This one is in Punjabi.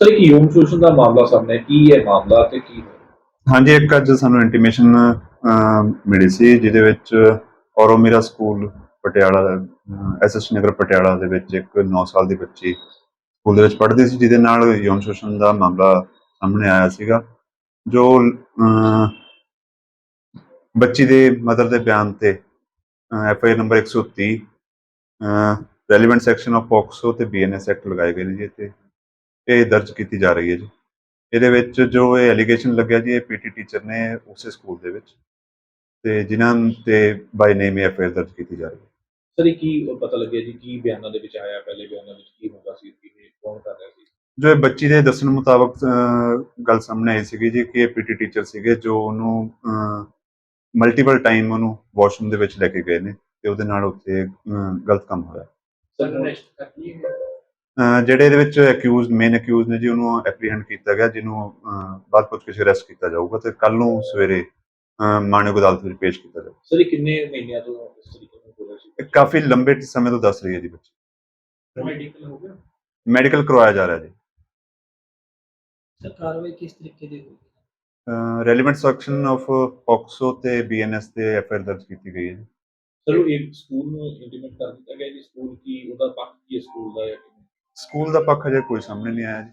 ਸਰ, ਇੱਕ ਯੋਨ ਸ਼ੋਸ਼ਣ ਦਾ ਮਾਮਲਾ ਸਾਹਮਣੇ ਕੀ ਹੈ ਮਾਮਲਾ ਤੇ ਕੀ ਹਾਂਜੀ, ਇੱਕ ਅੱਜ ਸਾਨੂੰ ਇੰਟੀਮੇਸ਼ਨ ਮਿਲੀ ਸੀ, ਜਿਹਦੇ ਵਿੱਚ ਔਰੋਮੀਰਾ ਸਕੂਲ ਪਟਿਆਲਾ ਐਸਐਸ ਨਗਰ ਪਟਿਆਲਾ ਦੇ ਵਿੱਚ ਇੱਕ 9 ਸਾਲ ਦੀ ਬੱਚੀ ਸਕੂਲ ਦੇ ਵਿੱਚ ਪੜ੍ਹਦੀ ਸੀ, ਜਿਹਦੇ ਨਾਲ ਯੌਨ ਸ਼ੋਸ਼ਣ ਦਾ ਮਾਮਲਾ ਸਾਹਮਣੇ ਆਇਆ ਸੀਗਾ, ਜੋ ਬੱਚੀ ਦੇ ਮਦਰ ਦੇ ਬਿਆਨ ਤੇ F I number 130 relevant section of POCSO ਤੇ ਬੀਐਨਐਸ ਐਕਟ ਲਗਾਏ ਗਏ ਨੇ ਜੀ ਤੇ ਇਹ ਦਰਜ ਕੀਤੀ ਜਾ ਰਹੀ ਹੈ ਜੀ। ਇਹਦੇ ਵਿੱਚ ਜੋ ਇਹ ਐਲੀਗੇਸ਼ਨ ਲੱਗਿਆ ਜੀ ਇਹ ਪੀਟੀ ਟੀਚਰ ਨੇ ਉਸੇ ਸਕੂਲ ਦੇ ਵਿੱਚ ਤੇ ਜਿਨ੍ਹਾਂ ਤੇ ਬਾਈ ਨੇਮ ਐਫ ਆਈ ਦਰਜ ਕੀਤੀ ਜਾ ਰਹੀ ਹੈ। ਸਰ ਇਹ ਕੀ ਪਤਾ ਲੱਗਿਆ ਜੀ? ਕੀ ਬਿਆਨਾਂ ਦੇ ਵਿੱਚ ਆਇਆ? ਪਹਿਲੇ ਬਿਆਨਾਂ ਵਿੱਚ ਕੀ ਹੁੰਦਾ ਸੀ? ਕਿ ਇਹ ਕੌਣ ਕਰ ਰਿਹਾ ਸੀ? ਜੋ ਇਹ ਬੱਚੀ ਦੇ ਦੱਸਣ ਮੁਤਾਬਕ ਗੱਲ ਸਾਹਮਣੇ ਆਈ ਸੀਗੀ ਜੀ ਕਿ ਇਹ ਪੀਟੀ ਟੀਚਰ ਸੀਗੇ ਜੋ ਉਹਨੂੰ ਮਲਟੀਪਲ ਟਾਈਮ ਉਹਨੂੰ ਵਾਸ਼ਰੂਮ ਦੇ ਵਿੱਚ ਲੈ ਕੇ ਗਏ ਨੇ ਤੇ ਉਹਦੇ ਨਾਲ ਉੱਥੇ ਗਲਤ ਕੰਮ ਹੋਇਆ। ਸਰ ਨੈਕਸਟ ਕਰਨੀ ਹੈ ਜਿਹੜੇ ਇਹਦੇ ਵਿੱਚ ਅਕਿਊਜ਼ਡ ਮੇਨ ਅਕਿਊਜ਼ ਨੇ ਜੀ ਉਹਨੂੰ ਐਪਰੀਹੈਂਡ ਕੀਤਾ ਗਿਆ ਜਿਹਨੂੰ ਬਾਅਦ ਪੁੱਛ ਕੇ ਅਰੈਸਟ ਕੀਤਾ ਜਾਊਗਾ ਤੇ ਕੱਲ ਨੂੰ ਸਵੇਰੇ ਅਹ, ਮਾਣਯੋਗ ਅਦਾਲਤ ਵਿੱਚ ਪੇਸ਼ ਕੀਤਾ ਜਾਊਗਾ। ਸਰ ਇਹ ਕਿੰਨੇ ਮਹੀਨਿਆਂ ਤੋਂ ਇਸ ਤਰੀਕੇ ਨਾਲ ਹੋ ਰਿਹਾ ਸੀ ਕਾਫੀ ਲੰਬੇ ਸਮੇਂ ਤੋਂ ਦੱਸ ਰਹੀ ਹੈ ਜੀ ਬੱਚੀ। ਮੈਡੀਕਲ ਹੋ ਗਿਆ? ਮੈਡੀਕਲ ਕਰਵਾਇਆ ਜਾ ਰਿਹਾ ਜੀ। ਸਰ ਕਾਰਵਾਈ ਕਿਸ ਤਰੀਕੇ ਦੀ ਹੋਈ? ਰੈਲੇਵੈਂਟ ਸੈਕਸ਼ਨ ਆਫ ਪੋਕਸੋ ਤੇ ਬੀਐਨਐਸ ਤੇ ਐਫਆਈਆਰ ਦਰਜ ਕੀਤੀ ਗਈ ਹੈ ਜੀ। ਸਰ ਇਹ ਸਕੂਲ ਨੂੰ ਇੰਟੀਮੇਟ ਕਰ ਦਿੱਤਾ ਗਿਆ ਜੀ ਸਕੂਲ ਕੀ ਉਹਦਾ ਪੱਖ ਕੀ ਹੈ ਸਕੂਲ ਦਾ ਕਿਵੇਂ? ਸਕੂਲ ਦਾ ਪੱਖ ਅਜੇ ਕੋਈ ਸਾਹਮਣੇ ਨਹੀਂ ਆਇਆ ਜੀ।